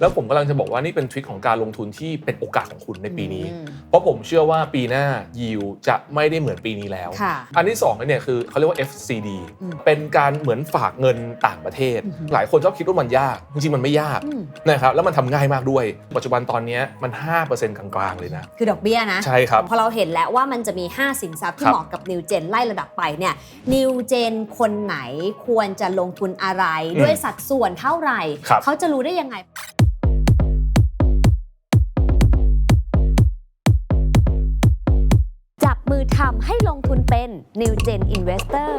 แล้วผมกำลังจะบอกว่านี่เป็นทริคของการลงทุนที่เป็นโอกาสของคุณในปีนี้อืมเพราะผมเชื่อว่าปีหน้ายิวจะไม่ได้เหมือนปีนี้แล้วค่ะอันที่2เนี่ยคือเขาเรียกว่า FCD อืมเป็นการเหมือนฝากเงินต่างประเทศอือฮึหลายคนชอบคิดว่ามันยาก จริงๆมันไม่ยากอืมนะครับแล้วมันทำง่ายมากด้วย ปัจจุบันตอนเนี้ยมัน 5%กลางๆ เลยนะ คือดอกเบี้ยนะใช่ครับพอเราเห็นแล้วว่ามันจะมี 5 สินทรัพย์ที่ครับเหมาะกับนิวเจนไล่ระดับไปเนี่ยนิวเจนคนไหนควรจะลงทุนอะไรอืมด้วยสัดส่วนเท่าไหร่ครับเขาจะรู้ได้ยังไง มือทำให้ลงทุนเป็น New Gen Investor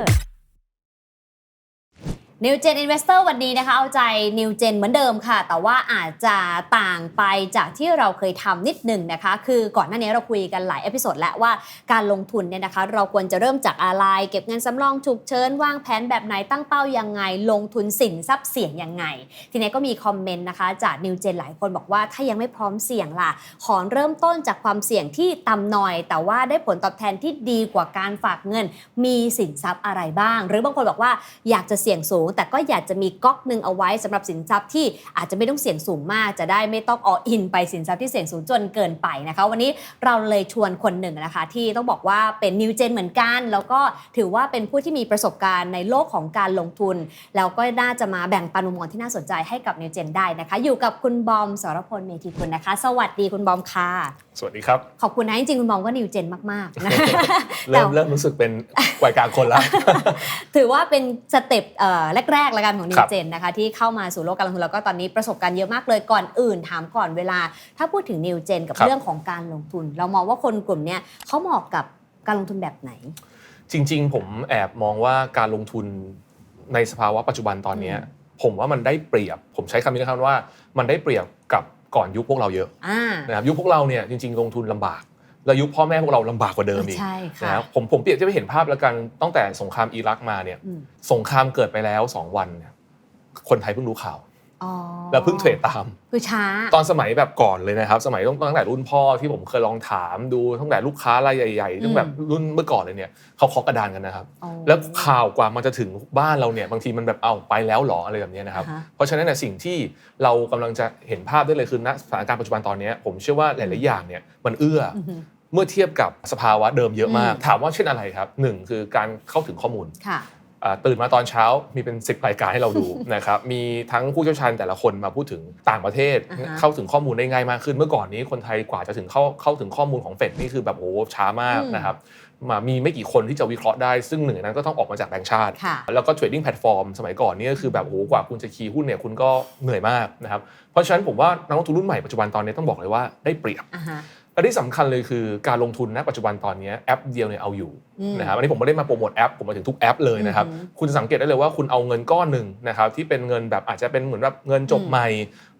New Gen Investor วันนี้นะคะ เอาใจ New Gen เหมือนเดิมค่ะ แต่ว่าอาจจะต่างไปจากที่เราเคยทำนิดหนึ่งนะคะ คือก่อนหน้านี้เราคุยกันหลายเอพิโซดแล้วว่าการลงทุนเนี่ยนะคะ เราควรจะเริ่มจากอะไร เก็บเงินสำรองฉุกเฉินวางแผนแบบไหนตั้งเป้ายังไง ลงทุนสินทรัพย์เสี่ยงยังไง ทีนี้ก็มีคอมเมนต์นะคะจาก New Gen หลายคนบอกว่าถ้ายังไม่พร้อมเสี่ยงล่ะ ขอเริ่มต้นจากความเสี่ยงที่ต่ำหน่อย แต่ว่าได้ผลตอบแทนที่ดีกว่าการฝากเงิน มีสินทรัพย์อะไรบ้าง หรือบางคนบอกว่าอยากจะเสี่ยงสูงแต่ก็อยากจะมีก๊อกหนึ่งเอาไว้สำหรับสินทรัพย์ที่อาจจะไม่ต้องเสี่ยงสูงมาก จะได้ไม่ต้องออินไปสินทรัพย์ที่เสี่ยงสูงจนเกินไปนะคะ วันนี้เราเลยชวนคนหนึ่งนะคะ ที่ต้องบอกว่าเป็นนิวเจนเหมือนกัน แล้วก็ถือว่าเป็นผู้ที่มีประสบการณ์ในโลกของการลงทุน แล้วก็น่าจะมาแบ่งปันมุมมองที่น่าสนใจให้กับนิวเจนได้นะคะ อยู่กับคุณบอมสรพลเมธีคุณนะคะ สวัสดีคุณบอมค่ะ สวัสดีครับ ขอบคุณนะจริงๆคุณบอมก็นิวเจนมากๆนะเริ่มเริ่มรู้สึกเป็นวัยกลางคนแล้ว ถือว่าเป็นสเต็ปเอ่อแรกๆละกันของนิควรับเจนนะคะที่เข้ามาสู่โลกการลงทุนแล้วก็ตอนนี้ประสบการณ์เยอะมากเลยก่อนอื่นถามก่อนเวลา ถ้าพูดถึงนิวเจนกับครับเรื่องของการลงทุน เรามองว่าคนกลุ่มเนี้ยเขาเหมาะกับการลงทุนแบบไหน จริง ๆ ผมแอบมองว่าการลงทุนในสภาวะปัจจุบันตอนเนี้ยผมว่ามันได้เปรียบ ผมใช้คำนี้นะครับว่ามันได้เปรียบกับก่อนยุคพวกเราเยอะอ่านะครับยุคพวกเราเนี่ยจริง ๆ ลงทุนลำบาก แล้วยุคพ่อแม่พวกเราลำบากกว่าเดิมอีกใช่ค่ะนะครับผมผมเปรียบเทียบให้เห็นภาพแล้วกันตั้งแต่สงครามอิรักมาเนี่ยอืมสงครามเกิดไปแล้ว2วันเนี่ยคนไทยเพิ่งรู้ข่าวอ๋อแล้วเพิ่งเทรดตามคือช้า ตอนสมัยแบบก่อนเลยนะครับ สมัยตั้งแต่รุ่นพ่อที่ผมเคยลองถามดูตั้งแต่ลูกค้ารายใหญ่ๆตั้งแบบรุ่นเมื่อก่อนเลยเนี่ยเขาเคาะกระดานกันนะครับอ๋อแล้วข่าวกว่ามันจะถึงบ้านเราเนี่ยบางทีมันแบบเอาไปแล้วเหรออะไรแบบเนี้ยนะครับอ่าฮะเพราะฉะนั้นเนยสิ่งที่เรากำลังจะเห็นภาพได้เลยคือณสถานการณ์ปัจจุบันตอนเนี้ยผมเชื่อว่าหลายๆอย่างเนี่ยมันเอื้อออือฮึ เมื่อเทียบกับสภาวะเดิมเยอะมากอืมถามว่าเช่นอะไรครับหนึ่งคือการเข้าถึงข้อมูลค่ะอ่าตื่นมาตอนเช้ามีเป็นสิบรายการให้เราดูนะครับ มีทั้งผู้เชี่ยวชาญแต่ละคนมาพูดถึงต่างประเทศอ่าฮะเข้าถึงข้อมูลได้ง่ายมากขึ้น เมื่อก่อนนี้คนไทยกว่าจะถึงเข้าเข้าถึงข้อมูลของเฟดนี่คือแบบโอ้โหช้ามากอืมนะครับมามีไม่กี่คนที่จะวิเคราะห์ได้ ซึ่งหนึ่งในนั้นก็ต้องออกมาจากแบงก์ชาติค่ะแล้วก็เทรดดิ้งแพลตฟอร์มสมัยก่อนนี่ก็คือแบบโอ้โหกว่าคุณจะคีย์หุ้นเนี่ยคุณก็เหนื่อยมากนะครับ เพราะฉะนั้นผมว่านักลงทุนรุ่นใหม่ปัจจุบันตอนนี้ต้องบอกเลยว่าได้เปรียบอ่าฮะ และที่สำคัญเลยคือการลงทุนณปัจจุบันตอนนี้แอปเดียวเนี่ยเอาอยู่อืมนะครับอันนี้ผมไม่ได้มาโปรโมทแอปผมมาถึงทุกแอปเลยนะครับอือหือคุณจะสังเกตได้เลยว่าคุณเอาเงินก้อนหนึ่งนะครับที่เป็นเงินแบบอาจจะเป็นเหมือนแบบเงินจบอืมใหม่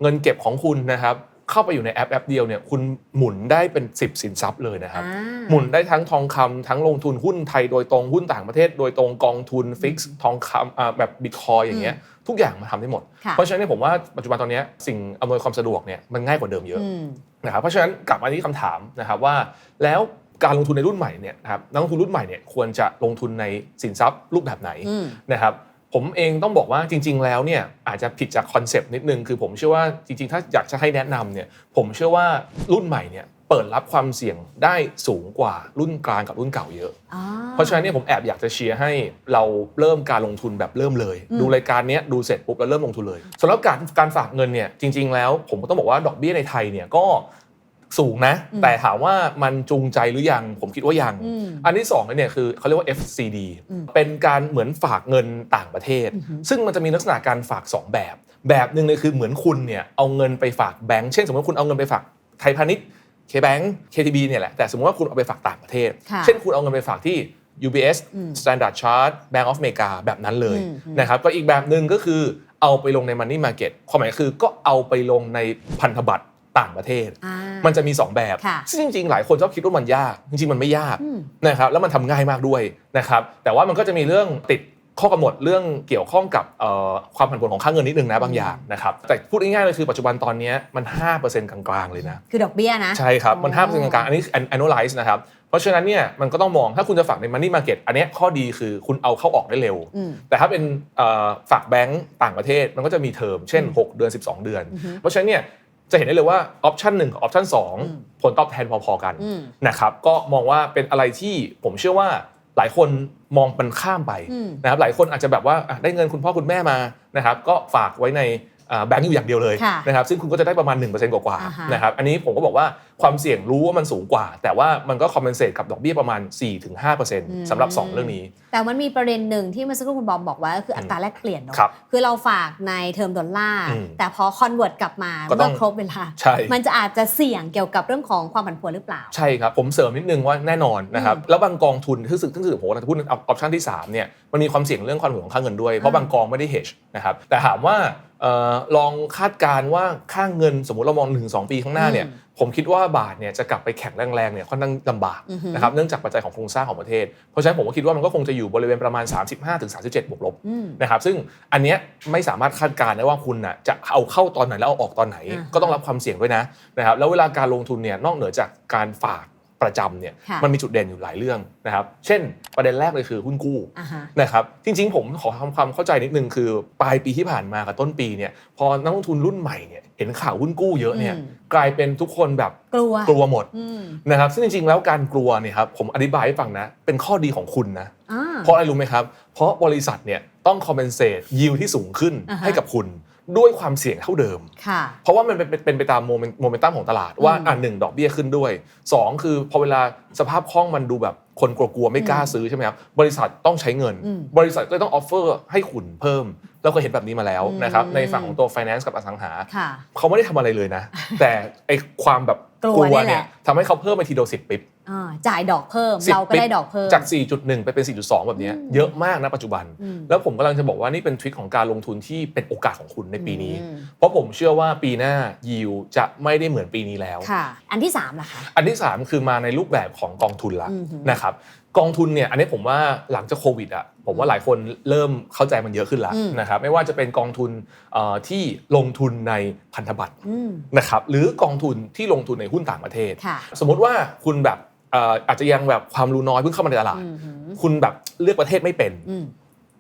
เงินเก็บของคุณนะครับเข้าไปอยู่ในแอปแอปเดียวเนี่ยคุณหมุนได้เป็น 10 สินทรัพย์เลยนะครับอ่าหมุนได้ทั้งทองคำทั้งลงทุนหุ้นไทยโดยตรงหุ้นต่างประเทศ โดยตรงกองทุนฟิกซ์ทองคำอ่าแบบบิตคอยอย่างเงี้ยทุกอย่างมาทำได้หมดค่ะเพราะฉะนั้นเนยผมว่าปัจจุบันตอนเนี้ยสิ่งอำนวยความสะดวกเนี่ยมันง่ายกว่าเดิมเยอะอืม นะครับเพราะฉะนั้นกลับมาที่คำถามนะครับว่าแล้วการลงทุนในรุ่นใหม่เนี่ยนะครับนักลงทุนรุ่นใหม่เนี่ยควรจะลงทุนในสินทรัพย์รูปแบบไหนอืมนะครับผมเองต้องบอกว่าจริง ๆ แล้วเนี่ยอาจจะผิดจากคอนเซปต์นิดนึงคือผมเชื่อว่าจริง ๆ ถ้าอยากจะให้แนะนำเนี่ยผมเชื่อว่ารุ่นใหม่เนี่ย เปิดรับความเสี่ยงได้สูงกว่ารุ่นกลางกับรุ่นเก่าเยอะอ๋อเพราะฉะนั้นเนี่ยผมแอบอยากจะเชียร์ให้เราเริ่มการลงทุนแบบเริ่มเลยอืมดูรายการเนี้ยดูเสร็จปุ๊บแล้วเริ่มลงทุนเลยสำหรับการการฝากเงินเนี่ยจริง ๆ แล้วผมก็ต้องบอกว่าดอกเบี้ยในไทยเนี่ยก็สูงนะอืมแต่ถามว่ามันจูงใจหรือยัง ผมคิดว่ายังอืมอันที่สองเนี่ยคือเขาเรียกว่า FCD อืมเป็นการเหมือนฝากเงินต่างประเทศอือฮึซึ่งมันจะมีลักษณะการฝาก 2 แบบ แบบหนึ่งเลยคือเหมือนคุณเนี่ยเอาเงินไปฝากแบงก์เช่น สมมติคุณเอาเงินไปฝากไทยพาณิชย์ KBank KTB เนี่ยแหละ แต่สมมติว่าคุณเอาไปฝากต่างประเทศค่ะเช่นคุณเอาเงินไปฝากที่ UBS อืม Standard Chart Bank of America แบบนั้นเลยอืมอืมนะครับก็อีกแบบหนึ่งก็คือเอาไปลงใน Money Market ความหมายคือก็เอาไปลงในพันธบัตรต่างประเทศอ่ามันจะมี 2 แบบค่ะซึ่งจริงๆ หลายคนชอบคิดว่ามันยาก จริงๆ มันไม่ยากอืมนะครับ แล้วมันทำง่ายมากด้วยนะครับ แต่ว่ามันก็จะมีเรื่องติด ข้อกำหนดเรื่องเกี่ยวข้องกับเอ่อความผันผวนของค่าเงินนิดนึงนะบางอย่างนะครับแต่พูดง่ายๆเลยคือปัจจุบันตอนเนี้ยมัน 5%กลางๆ เลยนะคือดอกเบี้ยนะ ใช่ครับมันอ๋อ5%กลางๆ อันนี้ annualize นะครับ เพราะฉะนั้นเนี่ยมันก็ต้องมองถ้าคุณจะฝากใน money market อันเนี้ยข้อดีคือคุณเอาเข้าออกได้เร็วอืมแต่ถ้าเป็นเอ่อฝากแบงก์ต่างประเทศมันก็จะมีเทอมเช่น 6 เดือน 12 เดือน เพราะฉะนั้นเนี่ยจะเห็นได้เลยว่าออปชันหนึ่งกับออปชันสองผลตอบแทนพอๆกันอืมนะครับก็มองว่าเป็นอะไรที่ผมเชื่อว่าหลายคน มองมันข้ามไปอืมนะครับหลายคนอาจจะแบบว่าอะได้เงินคุณพ่อคุณแม่มานะครับ ก็ฝากไว้ในอ่า แบงก์อยู่อย่างเดียวเลยค่ะนะครับซึ่งคุณก็จะได้ประมาณ 1%กว่าอ่าฮะๆนะครับอันนี้ผมก็บอกว่าความเสี่ยงรู้ว่ามันสูงกว่า แต่ว่ามันก็คอมเพนเซตกับดอกเบี้ยประมาณ 4-5%สำหรับ 2 เรื่องนี้ แต่มันมีประเด็นหนึ่งที่เมื่อสักครู่คุณบอมบอกไว้ก็คืออัตราแลกเปลี่ยนเนาะครับคือเราฝากในเทอมดอลลาร์อืมแต่พอคอนเวิร์ตกลับมาก็ต้เมื่องอครบเวลาใช่มันจะอาจจะเสี่ยงเกี่ยวกับเรื่องของความผันผวนหรือเปล่า ใช่ครับ ผมเสริมนิดนึงว่าแน่นอนนะครับอืมแล้วบางกองทุนที่สึกที่สึกผมกำลังจะพูดออปชันที่3เนี่ยมันมีความเสี่ยงเรื่องความผันผวนของค่าเงินด้วยเพราะบางกองไม่ได้ hedge นะครับแต่ถามว่าเอ่อ ลองคาดการณ์ว่าค่าเงินสมมติเรามอง1-2ปีข้างหน้าเนี่ยผมคิดว่าบาทเนี่ยจะกลับไปแข็งแรงๆเนี่ยค่อนข้างลำบากอือฮึนะครับเนื่องจากปัจจัยของโครงสร้างของประเทศ เพราะฉะนั้นผมก็คิดว่ามันก็คงจะอยู่บริเวณประมาณ 35-37 บวกลบอืมนะครับซึ่งอันเนี้ยไม่สามารถคาดการณ์ได้ว่าคุณน่ะจะเอาเข้าตอนไหนแล้วเอาออกตอนไหนอ่าฮะก็ต้องรับความเสี่ยงด้วยนะนะครับแล้วเวลาการลงทุนเนี่ยนอกเหนือจากการฝาก ประจำเนี่ยค่ะมันมีจุดเด่นอยู่หลายเรื่องนะครับเช่นประเด็นแรกเลยคือหุ้นกู้อ่าฮะนะครับจริงๆ ผมขอทำความเข้าใจนิดนึงคือ ปลายปีที่ผ่านมากับต้นปีเนี่ยพอนักลงทุนรุ่นใหม่เนี่ยเห็นข่าวหุ้นกู้เยอะเนี่ยอืมกลายเป็นทุกคนแบบกลัวกลัวหมดอืมนะครับซึ่งจริงๆ แล้วการกลัวเนี่ยครับผมอธิบายให้ฟังนะเป็นข้อดีของคุณนะอ่าเพราะอะไรรู้ไหมครับ เพราะบริษัทเนี่ยต้องคอมเพนเซตยิวที่สูงขึ้นอ่าฮะให้กับคุณ ด้วยความเสี่ยงเท่าเดิมค่ะเพราะว่ามันเป็นเป็นเป็นไปตามโมเมนโมเมนตัมของตลาดว่าอืมอ่าหนึ่งดอกเบี้ยขึ้นด้วย 2 คือพอเวลาสภาพคล่องมันดูแบบคนกลัวๆไม่กล้าซื้อใช่ไหมครับบริษัทต้องใช้เงินอืมบริษัทก็ต้องออฟเฟอร์ให้คุณเพิ่มเราก็เห็นแบบนี้มาแล้วนะครับอืมในฝั่งของตัว finance กับอสังหาค่ะเขาไม่ได้ทำอะไรเลยนะ แต่ไอความแบบกลัวนี่แหละเนี่ยทำให้เขาเพิ่มไปทีเดียวสิบปิ๊บ อ่าจ่ายดอกเพิ่ม 10เราก็ได้ดอกเพิ่ม จาก 4.1 ไปเป็น 4.2 แบบเนี้ยอืม เยอะมากนะปัจจุบัน อืมแล้วผมกำลังจะบอกว่านี่เป็นทริคของการลงทุนที่เป็นโอกาสของคุณในปีนี้ อืมเพราะผมเชื่อว่าปีหน้ายิวจะไม่ได้เหมือนปีนี้แล้ว ค่ะ อันที่สามล่ะคะ อันที่ 3 คือมาในรูปแบบของกองทุนละอือหือ นะครับกองทุนเนี่ยอันนี้ผมว่าหลังจากโควิดอะผมว่าหลายคนเริ่มเข้าใจมันเยอะขึ้นแล้วอืม นะครับไม่ว่าจะเป็นกองทุนเอ่อที่ลงทุนในพันธบัตรอืมนะครับหรือกองทุนที่ลงทุนในหุ้นต่างประเทศ ค่ะ สมมติว่าคุณแบบเอ่ออาจจะยังแบบความรู้น้อยเพิ่งเข้ามาในตลาดอืมหือคุณแบบเลือกประเทศไม่เป็นอืม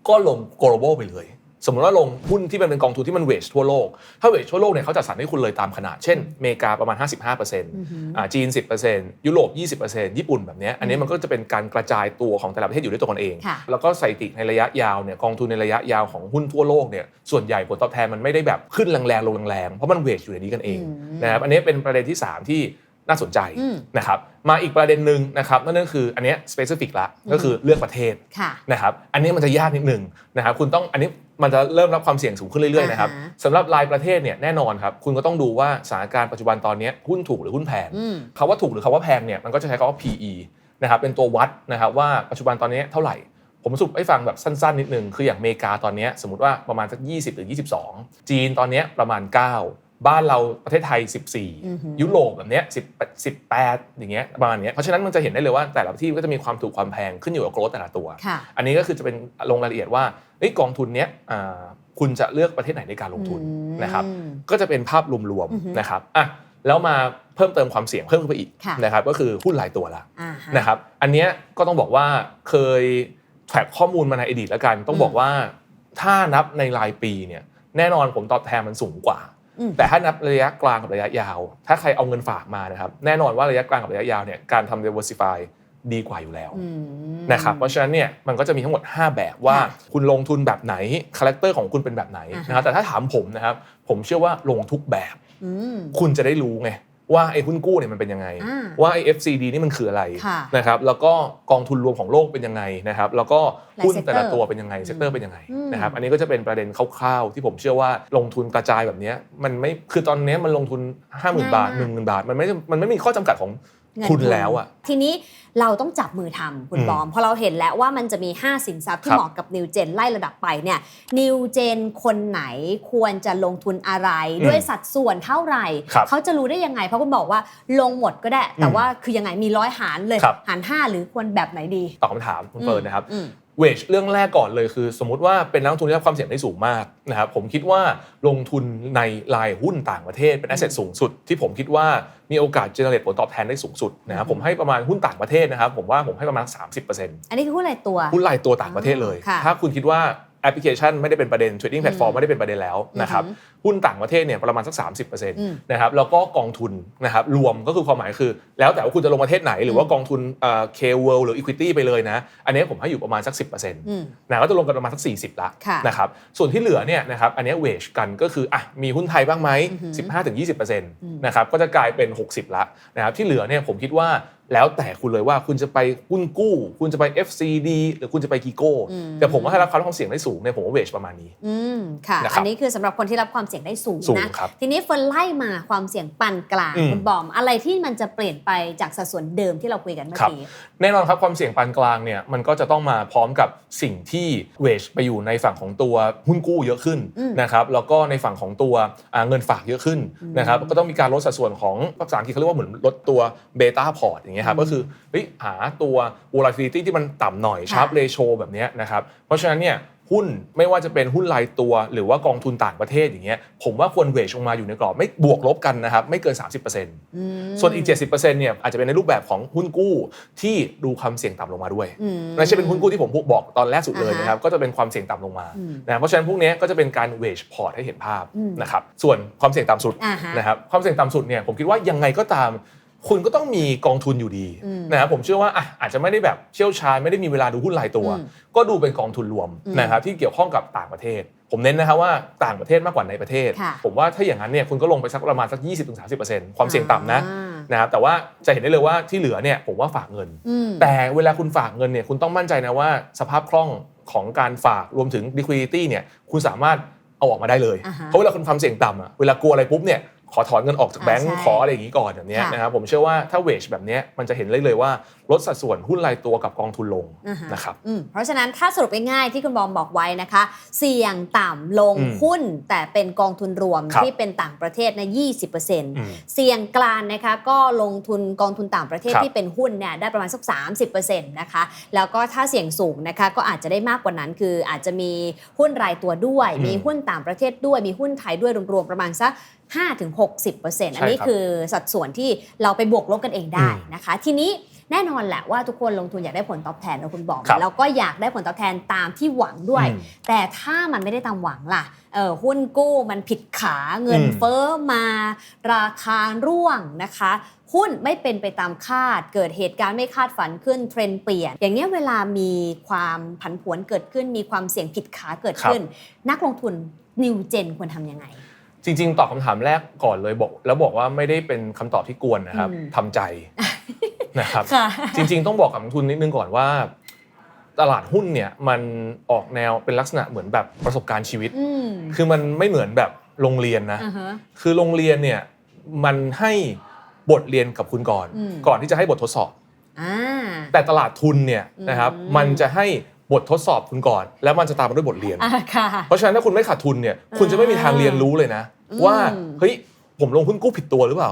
ก็ลง global ไปเลย สมมติว่าลงหุ้นที่มันเป็นกองทุนที่มันเวชทั่วโลก ถ้าเวชทั่วโลกเนี่ยเขาจัดสรรให้คุณเลยตามขนาด เช่นอเมริกาประมาณ 55%อ่าจีน 10%ยุโรป 20%ญี่ปุ่นแบบเนี้ยอันนี้มันก็จะเป็นการกระจายตัวของแต่ละประเทศอยู่ด้วยตัวกันเองค่ะแล้วก็สถิติในระยะยาวเนี่ยกองทุนในระยะยาวของหุ้นทั่วโลกเนี่ยส่วนใหญ่ผลตอบแทนมันไม่ได้แบบขึ้นแรงๆลงแรงๆเพราะมันเวชอยู่ในนี้กันเองอืมนะครับอันนี้เป็นประเด็นที่ 3 ที่ น่าสนใจอืมนะครับมาอีกประเด็นหนึ่งนะครับนั่นก็คืออันเนี้ย specific ละก็คือเลือกประเทศค่ะนะครับอันนี้มันจะยากนิดหนึ่งนะครับคุณต้องอันนี้มันจะเริ่มรับความเสี่ยงสูงขึ้นเรื่อยๆนะครับอ่าฮะสำหรับรายประเทศเนี่ยแน่นอนครับคุณก็ต้องดูว่าสถานการณ์ปัจจุบันตอนนี้หุ้นถูกหรือหุ้นแพงอืมคำว่าถูกหรือคำว่าแพงเนี่ยมันก็จะใช้คำว่า PE นะครับเป็นตัววัดนะครับว่าปัจจุบันตอนนี้เท่าไหร่ผมสรุปให้ฟังแบบสั้นๆ นิดนึง คืออย่างอเมริกาตอนนี้สมมติว่าประมาณสัก 20 หรือ 22 จีนตอนนี้ประมาณ 9 บ้านเราประเทศไทยอือหือ14 ยุโรปแบบเนี้ย10 18 อย่างเงี้ยประมาณเนี้ยเพราะฉะนั้นมันจะเห็นได้เลยว่าแต่ละที่ก็จะมีความถูกความแพงขึ้นอยู่กับโกรธแต่ละตัวค่ะอันนี้ก็คือจะเป็นลงรายละเอียดว่าเอ้ยกองทุนเนี้ยอ่าคุณจะเลือกประเทศไหนในการลงทุนอืมนะครับก็จะเป็นภาพรวมอือฮึๆนะครับอะแล้วมาเพิ่มเติมความเสี่ยงเพิ่มขึ้นไปอีกค่ะนะครับก็คือหุ้นหลายตัวละอ่าฮะนะครับอันเนี้ยก็ต้องบอกว่าเคยแทร็กข้อมูลมาในอดีตแล้วกัน ต้องบอกว่าถ้านับในรายปีเนี่ยแน่นอนผมตอบแทนมันสูงกว่าอืม แต่ถ้านับระยะกลางกับระยะยาว ถ้าใครเอาเงินฝากมานะครับ แน่นอนว่าระยะกลางกับระยะยาวเนี่ยการทำ diversify ดีกว่าอยู่แล้วอืมนะครับเพราะฉะนั้นเนี่ยมันก็จะมีทั้งหมด 5 แบบว่าค่ะคุณลงทุนแบบไหนคาแรคเตอร์ของคุณเป็นแบบไหนอ่าฮะนะครับแต่ถ้าถามผมนะครับผมเชื่อว่าลงทุกแบบอืมคุณจะได้รู้ไง ว่าไอ้หุ้นกู้เนี่ยมันเป็นยังไงอ่าว่าไอ้ FCD นี่มันคืออะไรค่ะนะครับแล้วก็กองทุนรวมของโลกเป็นยังไงนะครับแล้วก็หุ้นหลายแต่ละ sector ตัวเป็นยังไงเซกเตอร์เป็นยังไงอืมนะครับอันนี้ก็จะเป็นประเด็นคร่าวๆ ที่ผมเชื่อว่าลงทุนกระจายแบบเนี้ยมันไม่คือตอนเนี้ยมันลงทุน 50,000 บาท 1 0,000 บาท มันไม่มันไม่มีข้อจำกัดของ เงินทุนแล้วอะทีนี้เราต้องจับมือทำคุณอืมบอมเพราะเราเห็นแล้วว่ามันจะมี 5 สินทรัพย์ที่ครับเหมาะกับนิวเจนไล่ระดับไปเนี่ยนิวเจนคนไหนควรจะลงทุนอะไรอืมด้วยสัดส่วนเท่าไหร่ครับเขาจะรู้ได้ยังไง เพราะคุณบอกว่าลงหมดก็ได้ แต่อืมว่าคือยังไงมีร้อยหารเลยครับหาร 5 หรือควรแบบไหนดีตอบคำถามคุณเฟิร์นนะครับอืม เวชเรื่องแรกก่อนเลยคือ สมมุติว่าเป็นนักลงทุนที่รับความเสี่ยงได้สูงมากนะครับผมคิดว่าลงทุนในรายหุ้นต่างประเทศเป็นแอสเซทสูงสุด ที่ผมคิดว่ามีโอกาสเจเนเรตผลตอบแทนได้สูงสุดนะครับผมให้ประมาณหุ้นต่างประเทศนะครับผมว่าผมให้ประมาณ 30%อันนี้คือหุ้นอะไรตัวหุ้นรายตัวต่างประเทศเลยค่ะถ้าคุณคิดว่าแอปพลิเคชันไม่ได้เป็นประเด็น trading platform ไม่ได้เป็นประเด็นแล้วนะครับอือฮึ หุ้นต่างประเทศเนี่ยประมาณสัก 30%อืมนะครับแล้วก็กองทุนนะครับรวมก็คือความหมายคือ แล้วแต่ว่าคุณจะลงประเทศไหนหรือว่ากองทุนเคเวิลหรือ equity ไปเลยนะอันนี้ผมให้อยู่ประมาณสัก 10%อืมนะก็จะลงกันประมาณสัก 40ละค่ะนะครับส่วนที่เหลือเนี่ยนะครับอันนี้เวชกันก็คืออะมีหุ้นไทยบ้างไหมอือฮึ15-20%นะครับก็จะกลายเป็น 60 ละนะครับที่เหลือเนี่ยผมคิดว่าแล้วแต่คุณเลยว่าคุณจะไปหุ้นกู้ คุณจะไป FCD หรือคุณจะไปกีโก้อืมแต่ผมว่าให้รับความเสี่ยงได้สูงเนี่ยผมว่าเวชประมาณนี้อืมค่ะนะครับอันนี้คือสำหรับคนที่รับความเสี่ยงได้สูงสูงนะ ครับ ทีนี้เฟิร์นไล่มาความเสี่ยงปานกลางอืม คุณบอมอะไรที่มันจะเปลี่ยนไปจากสัดส่วนเดิมที่เราคุยกันเมื่อครับกี้ แน่นอนครับความเสี่ยงปานกลางเนี่ยมันก็จะต้องมาพร้อมกับสิ่งที่เวชไปอยู่ในฝั่งของตัวหุ้นกู้เยอะขึ้นอืมนะครับแล้วก็ในฝั่งของตัวอ่าเงินฝากเยอะขึ้นนะครับก็ต้องมีการลดสัดส่วนของภาษาอังกฤษเขาเรียกว่าเหมือนลดตัวเบต้าพอร์ตอย่างเงี้ยครับก็คือเฮ้ยหาตัว volatility ที่มันต่ำหน่อย sharp ratio แบบเนี้ยนะครับเพราะฉะนั้นเนี่ย หุ้นไม่ว่าจะเป็นหุ้นรายตัว หรือว่ากองทุนต่างประเทศอย่างเงี้ยผมว่าควรเวชลงมาอยู่ในกรอบไม่บวกลบกันนะครับไม่เกิน 30%ส่วนอีก 70%เนี่ยอาจจะเป็นในรูปแบบของหุ้นกู้ที่ดูความเสี่ยงต่ำลงมาด้วยอืมไม่ใช่เป็นหุ้นกู้ที่ผมบอกตอนแรกสุดเลยอ่าฮะนะครับก็จะเป็นความเสี่ยงต่ำลงมาอืมนะเพราะฉะนั้นพวกเนี้ยก็จะเป็นการเวชพอร์ตให้เห็นภาพอืมนะครับส่วนความเสี่ยงต่ำสุดอ่าฮะนะครับความเสี่ยงต่ำสุดเนี่ยผมคิดว่ายังไงก็ตาม คุณก็ต้องมีกองทุนอยู่ดีอืมนะครับผมเชื่อว่าอะอาจจะไม่ได้แบบเชี่ยวชาญไม่ได้มีเวลาดูหุ้นรายตัวอืมก็ดูเป็นกองทุนรวมอืมนะครับที่เกี่ยวข้องกับต่างประเทศ ผมเน้นนะครับว่าต่างประเทศมากกว่าในประเทศค่ะผมว่าถ้าอย่างนั้นเนี่ยคุณก็ลงไปสักประมาณสัก 20-30%ความเสี่ยงต่ำนะอ่านะครับแต่ว่าจะเห็นได้เลยว่าที่เหลือเนี่ยผมว่าฝากเงินอืมแต่เวลาคุณฝากเงินเนี่ยคุณต้องมั่นใจนะว่าสภาพคล่องของการฝากรวมถึง liquidity เนี่ยคุณสามารถเอาออกมาได้เลยอ่าฮะเพราะเวลาคุณความเสี่ยงต่ำอะเวลากลัวอะไรปุ๊บเนี่ย ขอถอนเงินออกจากแบงก์อ่าใช่ขออะไรอย่างนี้ก่อนแบบเนี้ยค่ะนะครับผมเชื่อว่าถ้าเวชแบบเนี้ยมันจะเห็นเลยเลยว่าลดสัดส่วนหุ้นรายตัวกับกองทุนลงอ่าฮะนะครับอืมเพราะฉะนั้นถ้าสรุปง่ายๆที่คุณบอมบอกไว้นะคะ เสี่ยงต่ำลงอืมหุ้นแต่เป็นกองทุนรวมครับที่เป็นต่างประเทศนะอืม20%เสี่ยงกลางนะคะก็ลงทุนกองทุนต่างประเทศครับที่เป็นหุ้นเนี่ยได้ประมาณสัก 30%นะคะแล้วก็ถ้าเสี่ยงสูงนะคะก็อาจจะได้มากกว่านั้น คืออาจจะมีหุ้นรายตัวด้วยอืมมีหุ้นต่างประเทศด้วยมีหุ้นไทยด้วยรวมๆประมาณสัก5-60%อันนี้ใช่ครับคือสัดส่วนที่เราไปบวกลบกันเองได้อืมนะคะ ทีนี้แน่นอนแหละว่าทุกคนลงทุนอยากได้ผลตอบแทนนะคุณบอกครับแล้วก็อยากได้ผลตอบแทนตามที่หวังด้วยอืมแต่ถ้ามันไม่ได้ตามหวังล่ะเออหุ้นกู้มันผิดขาเงินอืมเฟ้อมา ราคาร่วงนะคะหุ้นไม่เป็นไปตามคาด เกิดเหตุการณ์ไม่คาดฝันขึ้นเทรนด์เปลี่ยน อย่างเนี้ยเวลามีความผันผวนเกิดขึ้น มีความเสี่ยงผิดขาเกิดขึ้น นักลงทุนนิวเจนควรทำยังไง จริง ๆ ตอบคำถามแรกก่อนเลยบอก แล้วบอกว่าไม่ได้เป็นคำตอบที่กวนนะครับอืม ทำใจนะครับ ค่ะ จริงๆ ต้องบอกกับนักลงทุนนิดนึงก่อนว่า ตลาดหุ้นเนี่ยมันออกแนวเป็นลักษณะเหมือนแบบประสบการณ์ชีวิต อืมคือมันไม่เหมือนแบบโรงเรียนนะ อ่าฮะ คือโรงเรียนเนี่ยมันให้บทเรียนกับคุณก่อน อืม ก่อนที่จะให้บททดสอบ อ่า แต่ตลาดทุนเนี่ยนะครับอืม มันจะให้ บททดสอบคุณก่อน แล้วมันจะตามมาด้วยบทเรียน อ่าค่ะ เพราะฉะนั้นถ้าคุณไม่ขาดทุนเนี่ยคุณจะไม่มีทางเรียนรู้เลยนะ อืม ว่าเฮ้ยผมลงหุ้นกู้ผิดตัวหรือเปล่า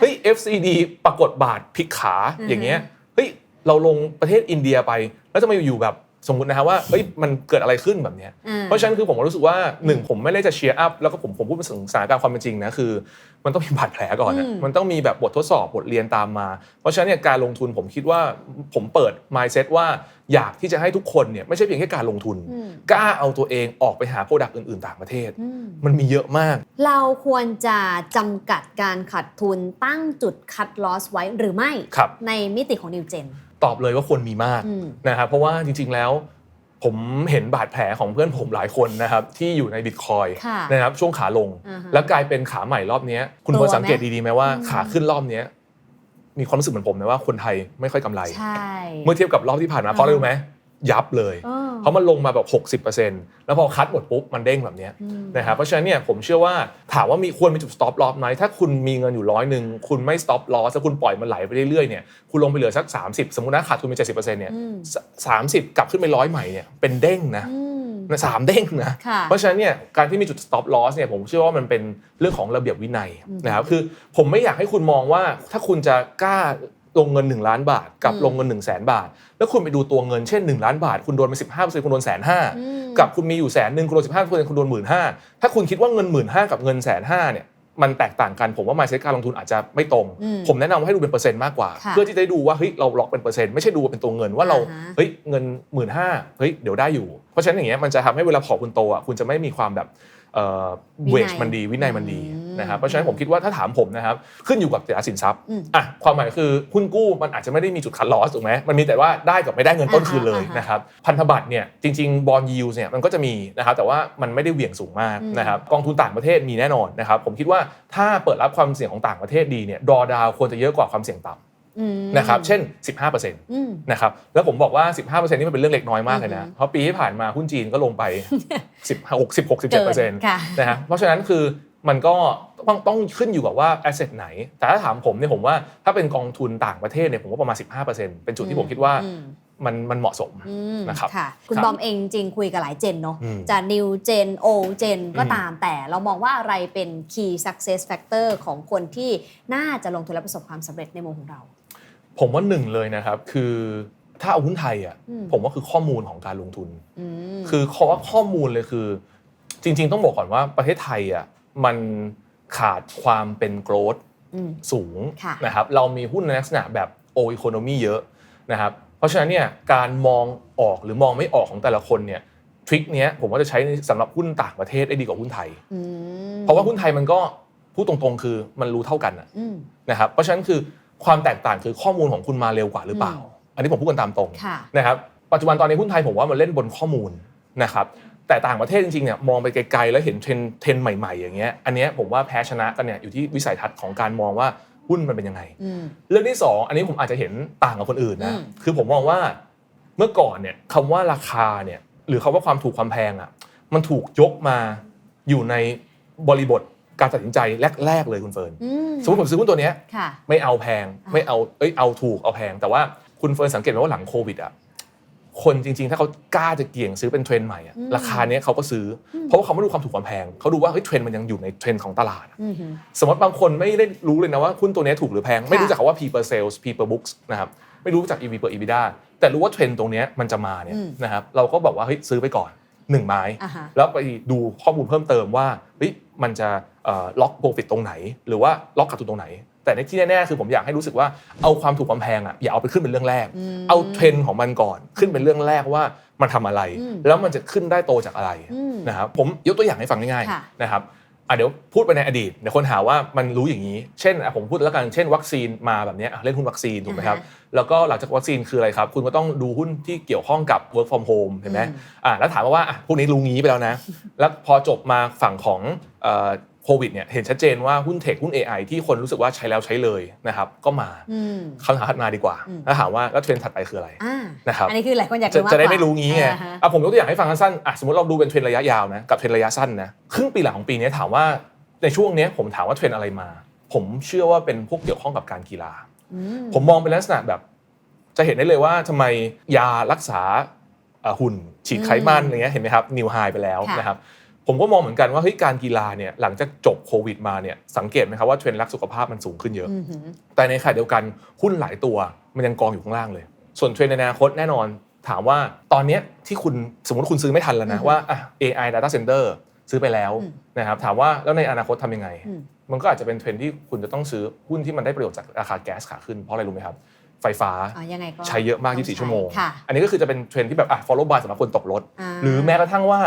เฮ้ย FCD ปรากฏบาทพลิกขาอือฮึอย่างเงี้ยเฮ้ยเราลงประเทศอินเดียไป แล้วจะมาอยู่แบบ สมมตินะฮะว่าเฮ้ยมันเกิดอะไรขึ้นแบบเนี้ยอ่เพราะฉะนั้นคือผมรู้สึกว่าหนึ่งผมไม่ได้จะเชียร์อัพแล้วก็ผมผมพูดเป็นสถานการณ์ความเป็นจริงนะคือ มันต้องมีบาดแผลก่อนนะอืมมันต้องมีแบบบททดสอบบทเรียนตามมา เพราะฉะนั้นเนี่ยการลงทุนผมคิดว่าผมเปิด mindset ว่าอยากที่จะให้ทุกคนเนี่ยไม่ใช่เพียงแค่การลงทุนอืมกล้าเอาตัวเองออกไปหาโปรดักต์อื่นๆ ต่างประเทศอืมมันมีเยอะมาก เราควรจะจำกัดการขาดทุนตั้งจุดคัดลอสไว้หรือไม่ครับในมิติของนิวเจน ตอบเลยว่าควรมีมากอืมนะครับเพราะว่าจริง ๆ แล้ว ผมเห็นบาดแผลของเพื่อนผมหลายคนนะครับที่อยู่ในบิตคอยค่ะนะครับช่วงขาลงอ่าฮะแล้วกลายเป็นขาใหม่รอบเนี้ยคุณกลัคววรสังเกตไหมดีๆไหมว่าอืมขาขึ้นรอบเนี้ยมีความรู้สึกเหมือนผมนะว่าคนไทยไม่ค่อยกำไรใช่เมื่อเทียบกับรอบที่ผ่านมาเพราะอะไรรู้ไหม ยับเลยเออเพราะมันลงมาแบบ 60%แล้วพอคัดหมดปุ๊บมันเด้งแบบเนี้ยอืมนะครับเพราะฉะนั้นเนี่ยผมเชื่อว่าถามว่ามีควรมีจุด stop loss ไหมถ้าคุณมีเงินอยู่ร้อยหนึ่งคุณไม่ stop loss แล้วคุณปล่อยมันไหลไปเรื่อยๆเนี่ยคุณลงไปเหลือสัก 30 สมมตินะขาดทุนไป70%เนี่ยอืมสามสิบกลับขึ้นไปร้อยใหม่เนี่ยเป็นเด้งนะอืมนะสามเด้งนะค่ะเพราะฉะนั้นเนี่ยการที่มีจุด stop loss เนี่ยผมเชื่อว่ามันเป็นเรื่องของระเบียบวินัยอืมนะครับคือผมไม่อยากให้คุณมองว่าถ้าคุณจะกล้า ลงเงิน 1 ล้านบาท กับอืมลงเงิน1 0 0 0 0แสนบาท แล้วคุณไปดูตัวเงินเช่น 1 ล้านบาท คุณโดนไป15%คุณโดนแสนห้าอืมกับคุณมีอยู่แสนหนึ่งคุณโดน15%คุณโดนหมื่นห้าถ้าคุณคิดว่าเงินหมื่นห้ากับเงินแสนห้าเนี่ยมันแตกต่างกันผมว่า mindset การลงทุนอาจจะไม่ตรงอืมผมแนะนำว่าให้ดูเป็นเปอร์เซ็นต์มากกว่าค่ะเพื่อที่จะได้ดูว่าเฮ้ยเราล็อกเป็นเปอร์เซ็นต์ไม่ใช่ดูเป็นตัวเงินว่าเราอ่าฮะเฮ้ยเงินหมื่นห้าเฮ้ยเดี๋ยวได้อยู่ เพราะฉะนั้นอย่างเงี้ยมันจะทำให้เวลาพอร์ตคุณโตอะคุณจะไม่มีความแบบเอ่อวิเวนัยชมันดีวินัยมันดีอืม นะครับเพราะฉะนั้นผมคิดว่าถ้าถามผมนะครับขึ้นอยู่กับแต่ละสินทรัพย์อืมอะความหมายคือหุ้นกู้มันอาจจะไม่ได้มีจุดคัดลอสถูกไหมมันมีแต่ว่าได้กับไม่ได้เงินต้นคืนเลยอ่าฮะนะครับพันธบัตรเนี่ยจริงๆบอลยูเนี่ยมันก็จะมีนะครับแต่ว่ามันไม่ได้เหวี่ยงสูงมากอืมนะครับกองทุนต่างประเทศมีแน่นอนนะครับผมคิดว่าถ้าเปิดรับความเสี่ยงของต่างประเทศดีเนี่ยดอดาวควรจะเยอะกว่าความเสี่ยงต่ำอืมนะครับเช่น 15%อืมนะครับแล้วผมบอกว่า 15%นี่มันเป็นเรื่องเล็กน้อยมากเลยนะอือฮึเพราะปีที่ผ่านมาหุ้นจีนก็ลงไป 16 16 17%ค่ะนะฮะเพราะฉะนั้นคือ มันก็ต้องต้องขึ้นอยู่กับว่า asset ไหน แต่ถ้าถามผมเนี่ยผมว่าถ้าเป็นกองทุนต่างประเทศเนี่ยผมว่าประมาณ 15%เป็นจุดที่ผมคิดว่าอืมมันมันเหมาะสมอืมนะครับค่ะคุณครับบอมเองจริงคุยกับหลายเจนเนาะอืมจะ new gen old gen ก็อืมตามแต่เรามองว่าอะไรเป็น key success factor ของคนที่น่าจะลงทุนและประสบความสำเร็จในมุมของเรา ผมว่าหนึ่งเลยนะครับ คือถ้าเอาหุ้นไทยอะอืมผมว่าคือข้อมูลของการลงทุนอืมคือขอว่าข้อมูลเลยคือ จริง ๆ ต้องบอกก่อนว่าประเทศไทยอะ มันขาดความเป็นโกรดอืมสูงค่ะนะครับเรามีหุ้นในลักษณะแบบโอ e โคโนมีเยอะนะครับเพราะฉะนั้นเนี่ยการมองออกหรือมองไม่ออกของแต่ละคนเนี่ยทริคเนี้ยผมว่าจะใช้ในสำหรับหุ้นต่างประเทศได้ดีกว่าหุ้นไทยอืมเพราะว่าหุ้นไทยมันก็พูดตรงๆ คือมันรู้เท่ากันอะอืมนะครับเพราะฉะนั้นคือความแตกต่างคือข้อมูลของคุณมาเร็วกว่าหรือเปล่าอืมอันนี้ผมพูดกันตามตรงค่ะนะครับปัจจุบันตอนนี้หุ้นไทยผมว่ามันเล่นบนข้อมูลนะครับ แต่ต่างประเทศจริงๆเนี่ยมองไปไกลๆ แล้วเห็นเทรนด์เทรนด์ใหม่ๆ อย่างเงี้ยอันเนี้ยผมว่าแพ้ชนะกันเนี่ยอยู่ที่วิสัยทัศน์ของการมองว่าหุ้นมันเป็นยังไงอืมเรื่องที่สองอันนี้ผมอาจจะเห็นต่างกับคนอื่นนะอืมคือผมมองว่าเมื่อก่อนเนี่ยคำว่าราคาเนี่ยหรือคำว่าความถูกความแพงอะมันถูกยกมาอยู่ในบริบทการตัดสินใจแรก ๆ เลยคุณเฟิร์นอืมสมมติผมซื้อหุ้นตัวเนี้ยค่ะไม่เอาแพงอ่าไม่เอาเอ้ยเอาถูกเอาแพง แต่ว่าคุณเฟิร์นสังเกตไหมว่าหลังโควิดอะ คนจริงๆ ถ้าเขากล้าจะเกี่ยงซื้อเป็นเทรนด์ใหม่อะราคาเนี้ยเขาก็ซื้ออเพราะว่าเขาไม่ดูความถูกความแพงเขาดูว่าเฮ้ยเทรนด์มันยังอยู่ในเทรนด์ของตลาดอะอืมสมมติบางคนไม่ได้รู้เลยนะว่าหุ้นตัวนี้ถูกหรือแพง ไม่รู้จักคำว่า P per sales P per books นะครับไม่รู้จัก EV per EBITDA แต่รู้ว่าเทรนด์ตรงเนี้ยมันจะมาเนี่ยอืมนะครับเราก็บอกว่าเฮ้ยซื้อไปก่อนหนึ่งไม้อ่าฮะแล้วไปดูข้อมูลเพิ่มเติมว่าเฮ้ยมันจะล็อกโปรฟิตตรงไหน หรือว่าล็อกขาดทุนตรงไหน แต่ในที่แน่ๆคือผมอยากให้รู้สึกว่าเอาความถูกความแพงอะอย่าเอาไปขึ้นเป็นเรื่องแรกอืมเอาเทรนด์ของมันก่อนขึ้นเป็นเรื่องแรกว่ามันทำอะไรอืมแล้วมันจะขึ้นได้โตจากอะไรอืมนะครับผมยกตัวอย่างให้ฟังง่ายค่ะๆนะครับอะเดี๋ยวพูดไปในอดีตเดี๋ยวคนหาว่ามันรู้อย่างนี้ เช่นอะผมพูดแล้วกันเช่น วัคซีนมาแบบเนี้ยอะเล่นหุ้นวัคซีนถูกไหมครับอ่าฮะแล้วก็หลังจากวัคซีนคืออะไรครับ คุณก็ต้องดูหุ้นที่เกี่ยวข้องกับ work from home เห็นไหมอืมอะแล้วถามมาว่าอะพวกนี้รู้งี้ไปแล้วนะ แล้วพอจบมาฝั่งของเอ่อ โควิดเนี่ยเห็นชัดเจนว่าหุ้นเทคหุ้น AI ที่คนรู้สึกว่าใช้แล้วใช้เลยนะครับก็มาอืมคำถามถัดมาดีกว่าอืมแล้วถามว่าแล้วเทรนด์ถัดไปคืออะไรอ่านะครับอันนี้คือหลายคนอยากจะรู้มากจะได้กว่าไม่รู้งี้ไงอ่าฮะอะผมยกตัวอย่างให้ฟังสั้นๆอะสมมติเราดูเป็นเทรนด์ระยะยาวนะกับเทรนด์ระยะสั้นนะครึ่งปีหลังของปีนี้ถามว่าในช่วงเนี้ยผมถามว่าเทรนด์อะไรมา ผมเชื่อว่าเป็นพวกเกี่ยวข้องกับการกีฬาอืมผมมองเป็นลักษณะแบบ จะเห็นได้เลยว่าทำไมยารักษาเอ่อหุ่นฉีดไขมันอะไรเงี้ยเห็นไหมครับนิวไฮไปแล้วค่ะนะครับ ผมก็มองเหมือนกันว่าเฮ้ยการกีฬาเนี่ยหลังจากจบโควิดมาเนี่ยสังเกตไหมครับว่าเทรนด์รักสุขภาพมันสูงขึ้นเยอะอืมหือแต่ในขณะเดียวกันหุ้นหลายตัวมันยังกองอยู่ข้างล่างเลย ส่วนเทรนด์ในอนาคตแน่นอน ถามว่าตอนเนี้ยที่คุณสมมติคุณซื้อไม่ทันแล้วนะอืมว่าอะ AI data center ซื้อไปแล้วอืมนะครับถามว่าแล้วในอนาคตทำยังไงอืมมันก็อาจจะเป็นเทรนด์ที่คุณจะต้องซื้อหุ้นที่มันได้ประโยชน์จากราคาแก๊สขาขึ้นเพราะอะไรรู้ไหมครับไฟฟ้าอ๋อยังไงก็ใช้เยอะมากต้24 ชั่วโมงค่ะอันนี้ก็คือจะเป็นเทรนด์ที่แบบอะ follow by สำหรับคนตกรถาหรือแม้กระทั่งว่า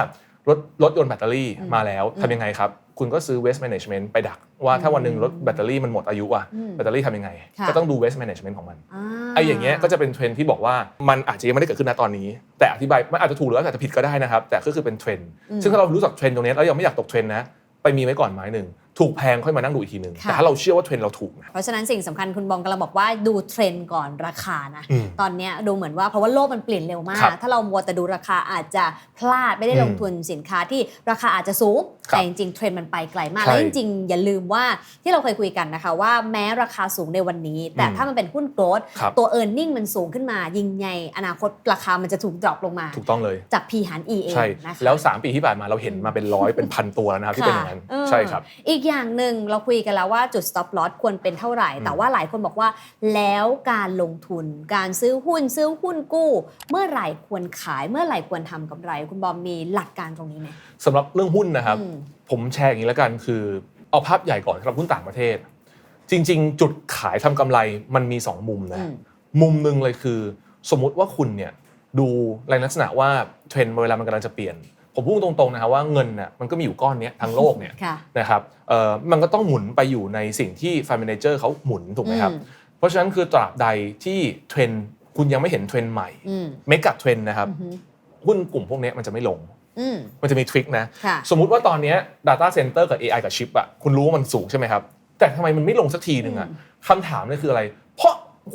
รถรถยนต์แบตเตอรี่อืมมาแล้วอืมทำยังไงครับ คุณก็ซื้อ waste management ไปดัก ว่าถ้าวันหนึ่งรถแบตเตอรี่มันหมดอายุอะอืมแบตเตอรี่ทำยังไงค่ะก็ต้องดู waste management ของมันอ่าไอ้อย่างเงี้ยก็จะเป็นเทรนด์ที่บอกว่ามันอาจจะยังไม่ได้เกิดขึ้นณตอนนี้ แต่อธิบายมันอาจจะถูกหรืออาจจะผิดก็ได้นะครับ แต่ก็คือเป็นเทรนด์อืมซึ่งถ้าเรารู้จักเทรนด์ตรงนี้แล้วยังไม่อยากตกเทรนด์นะไปมีไว้ก่อนไม้หนึ่ง ถูกแพงค่อยมานั่งดูอีกทีหนึ่งค่ะ แต่ถ้าเราเชื่อว่าเทรนด์เราถูกนะ เพราะฉะนั้นสิ่งสำคัญคุณบองกำลังบอกว่าดูเทรนด์ก่อนราคานะ อืมตอนเนี้ยดูเหมือนว่าเพราะว่าโลกมันเปลี่ยนเร็วมาครักบถ้าเรามัวแต่ดูราคาอาจจะพลาดไม่ได้อืมลงทุนสินค้าที่ราคาอาจจะสูง ครับแต่จริงๆเทรนด์มันไปไกลมากใช่และจริงๆอย่าลืมว่าที่เราเคยคุยกันนะคะ ว่าแม้ราคาสูงในวันนี้ แต่อืม ถ้ามันเป็นหุ้นโกลดครับตัว e a r n i n g มันสูงขึ้นมา ยิงใหญ่อนาคตราคามันจะถูกดรอปลงมาถูกต้องเลย จาก P หาร E เองใช่นะคะ แล้ว 3 ปีที่ผ่านมาเราเห็นมาเป็นร้อยเป็นพันตัวแล้วนะครับที่เป็นอย่างนั้นค่ะใช่ครับ อีกอย่างหนึ่งเราคุยกันแล้วว่าจุด stop loss ควรเป็นเท่าไหร่ แต่ว่าหลายคนบอกว่า แล้วการลงทุน การซื้อหุ้นซื้อหุ้นกู้ เมื่อไหร่ควรขายเมื่อไหร่ควรทำกำไร คุณบอมมีหลักการตรงนี้ไหมสำหรับเรื่องหุ้นนะครับอืมผมแชร์อย่างนี้แล้วกันคือ เอาภาพใหญ่ก่อนสำหรับหุ้นต่างประเทศ จริง ๆ จุดขายทำกำไรมันมี 2 มุมนะอืมมุมหนึ่งเลยคือ สมมุติว่าคุณเนี่ยดูในลักษณะว่าเทรนด์เวลามันกำลังจะเปลี่ยน ผมพูดตรงๆนะครับว่าเงินน่ะมันก็มีอยู่ก้อนเนี้ยทั้งโลกเนี่ยค่ะ นะครับเอ่อมันก็ต้องหมุนไปอยู่ในสิ่งที่ Fund Manager เขาหมุนถูกไหมครับ อืม เพราะฉะนั้นคือตราบใดที่เทรนด์คุณยังไม่เห็นเทรนด์ใหม่อืมเมกะเทรนด์นะครับอือฮึหุ้นกลุ่มพวกเนี้ยมันจะไม่ลง อืมมันจะมีทริคนะ ค่ะ สมมุติว่าตอนเนี้ย Data Center กับ AI กับชิปอะคุณรู้ว่ามันสูงใช่ไหมครับ แต่ทำไมมันไม่ลงสักทีหนึ่งอะอืมคำถามเลยคืออะไรเพราะ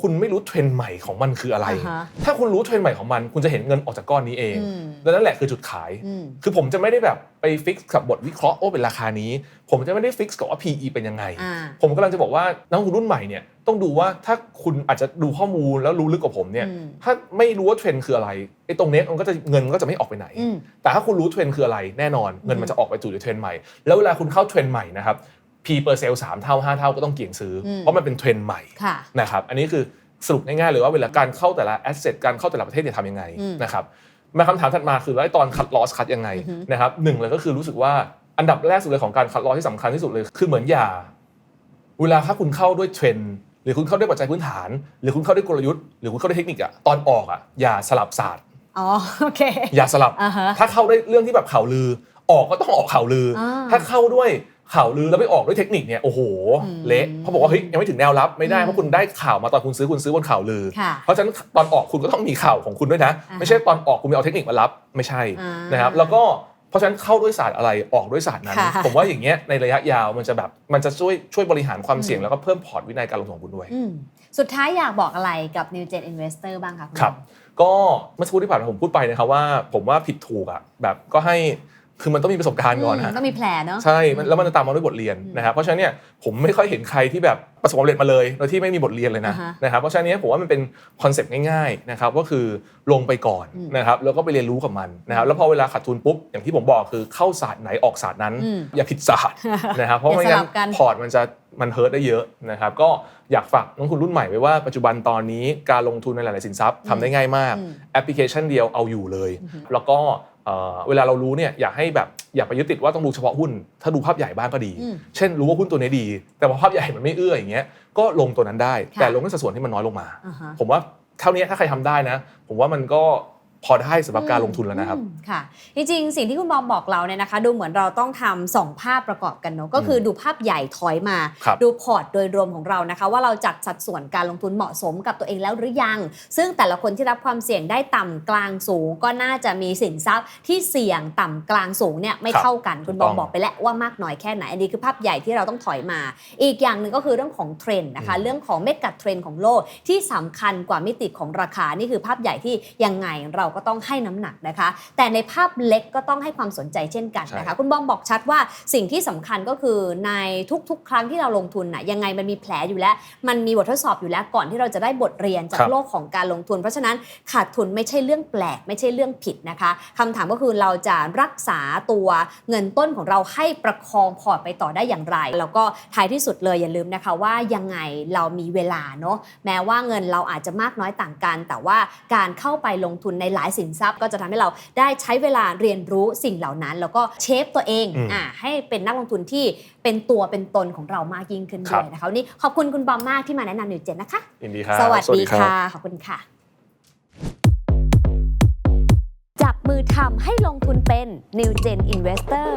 คุณไม่รู้เทรนด์ใหม่ของมันคืออะไรอ่าฮะถ้าคุณรู้เทรนด์ใหม่ของมัน คุณจะเห็นเงินออกจากก้อนนี้เองอืมและนั่นแหละคือจุดขายอืมคือผมจะไม่ได้แบบไปฟิกกับบทวิเคราะห์โอ้เป็นราคานี้ ผมจะไม่ได้ฟิกกับว่า PE เป็นยังไงอ่าผมกำลังจะบอกว่านักลงทุนรุ่นใหม่เนี่ยต้องดูว่าถ้าคุณอาจจะดูข้อมูลแล้วรู้ลึกกว่าผมเนี่ยอืมถ้าไม่รู้ว่าเทรนด์คืออะไรไอ้ตรงเนี้ยมันก็จะเงินมันก็จะไม่ออกไปไหนอืมแต่ถ้าคุณรู้เทรนด์คืออะไรแน่นอนเงินมันจะออกไปสู่ในเทรนด์ใหม่ แล้วเวลาคุณเข้าเทรนด์ใหม่นะครับ P เปอร์เซลสามเท่าห้าเท่าก็ต้องเกี่ยงซื้ออม เพราะมันเป็นเทรนด์ใหม่ค่ะ นะครับอันนี้คือสรุปง่ายๆเลยว่าเวลาการเข้าแต่ละแอสเซทการเข้าแต่ละประเทศเนี่ยทำยังไงอืมนะครับมาคำถามถัดมาคือแล้วไอ้ตอนคัดลอสคัดยังไงอือฮึ นะครับหนึ่งเลยก็คือรู้สึกว่าอันดับแรกสุดเลยของการคัดลอสที่สำคัญที่สุดเลยคือเหมือนอย่า เวลาถ้าคุณเข้าด้วยเทรนด์หรือคุณเข้าด้วยปัจจัยพื้นฐาน หรือคุณเข้าด้วยกลยุทธ์หรือคุณเข้าด้วยเทคนิคอะตอนออกอะอย่าสลับศาสตร์ อ๋อ โอเค อย่าสลับ อ่าฮะ ถ้าเข้าด้วยเรื่องที่แบบข่าวลือ ออกก็ต้องออกข่าวลืออา ถ้าเข้าด้วย ข่าวลือแล้วไปออกด้วยเทคนิคเนี่ยโอ้โหอืมเละเขาบอกว่าเฮ้ยยังไม่ถึงแนวรับไม่ได้อืมเพราะคุณได้ข่าวมาตอนคุณซื้อคุณซื้อบนข่าวลือค่ะเพราะฉะนั้นตอนออกคุณก็ต้องมีข่าวของคุณด้วยนะอ่าฮะไม่ใช่ตอนออกคุณไปเอาเทคนิคมารับไม่ใช่อ่านนะครับแล้วก็เพราะฉะนั้นเข้าด้วยศาสตร์อะไรออกด้วยศาสตร์นั้นค่ะผมว่าอย่างเงี้ยในระยะยาวมันจะแบบมันจะช่วยช่วยบริหารความเสี่ยงอืมแล้วก็เพิ่มพอร์ตวินัยการลงทุนของคุณด้วยอืมสุดท้ายอยากบอกอะไรกับ New Gen Investor บ้างคะณครับ ก็เมื่อสักครู่ที่ผ่านมาผมพูดไปนะครับว่า ผมว่าผิดถูกอะแบบก็ให้ คือมันต้องมีประสบการณ์ก่อนอืนะมต้องมีแผลเนาะใช่มันแล้วมันจะตามมาด้วยบทเรียนนะครับเพราะฉะนั้นเนี่ยผมไม่ค่อยเห็นใครที่แบบประสบความสำเร็จมาเลยโดยที่ไม่มีบทเรียนเลยนะอ่าฮะนะครับเพราะฉะนั้นเนี่ยผมว่ามันเป็นคอนเซปต์ง่ายๆนะครับก็คือลงไปก่อนอืมนะครับแล้วก็ไปเรียนรู้กับมันนะครับแล้วพอเวลาขาดทุนปุ๊บอย่างที่ผมบอกคือเข้าศาสตร์ไหนออกศาสตร์นั้นอืมอย่าผิดศาสตร์นะครับเพราะไม่อย่าสงั้ลันบกันพอร์ตมันจะมันเฮิร์ตได้เยอะนะครับก็อยากฝากนักลงทุนรุ่นใหม่ไว้ว่าปัจจุบันตอนนี้การลงทุนในหลาย ๆ สินทรัพย์ทำได้ง่ายมากอืมแอปพลิเคชันเดียวเอาอยู่เลย แล้วก็ เอ่อเวลาเรารู้เนี่ยอยากให้แบบอย่าไปยึดติดว่าต้องดูเฉพาะหุ้น ถ้าดูภาพใหญ่บ้างก็ดีอืมเช่นรู้ว่าหุ้นตัวนี้ดี แต่พอภาพใหญ่มันไม่เอื้ออย่างเงี้ยก็ลงตัวนั้นได้ค่ะแต่ลงในสัดส่วนที่มันน้อยลงมาอ่าฮะผมว่าเท่านี้ถ้าใครทำได้นะ ผมว่ามันก็ พอได้สำหรับการลงทุนแล้วนะครับอืมค่ะจริงๆ สิ่งที่คุณบอมบอกเราเนี่ยนะคะ ดูเหมือนเราต้องทำสองภาพประกอบกันเนอะก็คือดูภาพใหญ่ถอยมาครับดูพอร์ตโดยรวมของเรานะคะ ว่าเราจัดสัดส่วนการลงทุนเหมาะสมกับตัวเองแล้วหรือยัง ซึ่งแต่ละคนที่รับความเสี่ยงได้ต่ำกลางสูง ก็น่าจะมีสินทรัพย์ที่เสี่ยงต่ำกลางสูงเนี่ยไม่ครับเท่ากันคุณบอมถูกต้องบอกไปแล้วว่ามากน้อยแค่ไหนอันนี้คือภาพใหญ่ที่เราต้องถอยมา อีกอย่างหนึ่งก็คือเรื่องของเทรนด์นะคะอืมเรื่องของเมกะเทรนด์ของโลกที่สำคัญกว่ามิติของราคานี่คือภาพใหญ่ที่ยังไงเราก็ต้องให้น้ำหนักนะคะ แต่ในภาพเล็กก็ต้องให้ความสนใจเช่นกันนะคะคุณบอมบอกชัดว่าสิ่งที่สำคัญก็คือในทุก ๆ ครั้งที่เราลงทุนน่ะยังไงมันมีแผลอยู่แล้ว มันมีบททดสอบอยู่แล้วก่อนที่เราจะได้บทเรียนจาครักบโลกของการลงทุน เพราะฉะนั้นขาดทุนไม่ใช่เรื่องแปลก ไม่ใช่เรื่องผิดนะคะคำถามก็คือเราจะรักษาตัวเงินต้นของเราให้ประคองพอร์ตไปต่อได้อย่างไร แล้วก็ท้ายที่สุดเลยอย่าลืมนะคะว่ายังไงเรามีเวลาเนาะแม้ว่าเงินเราอาจจะมากน้อยต่างกัน แต่ว่าการเข้าไปลงทุนในหลายสินทรัพย์ ก็จะทำให้เราได้ใช้เวลาเรียนรู้สิ่งเหล่านั้น แล้วก็เชฟตัวเองอืมอ่าให้เป็นนักลงทุนที่เป็นตัวเป็นตนของเรามากยิ่งขึ้นครัด้บวยนะคะวันนี้ขอบคุณคุณบอมมากที่มาแนะนำนิวเจนนะคะยินดีครับสวัสดีรับค่ะขอบคุณค่ะ จับมือทำให้ลงทุนเป็น New Gen Investor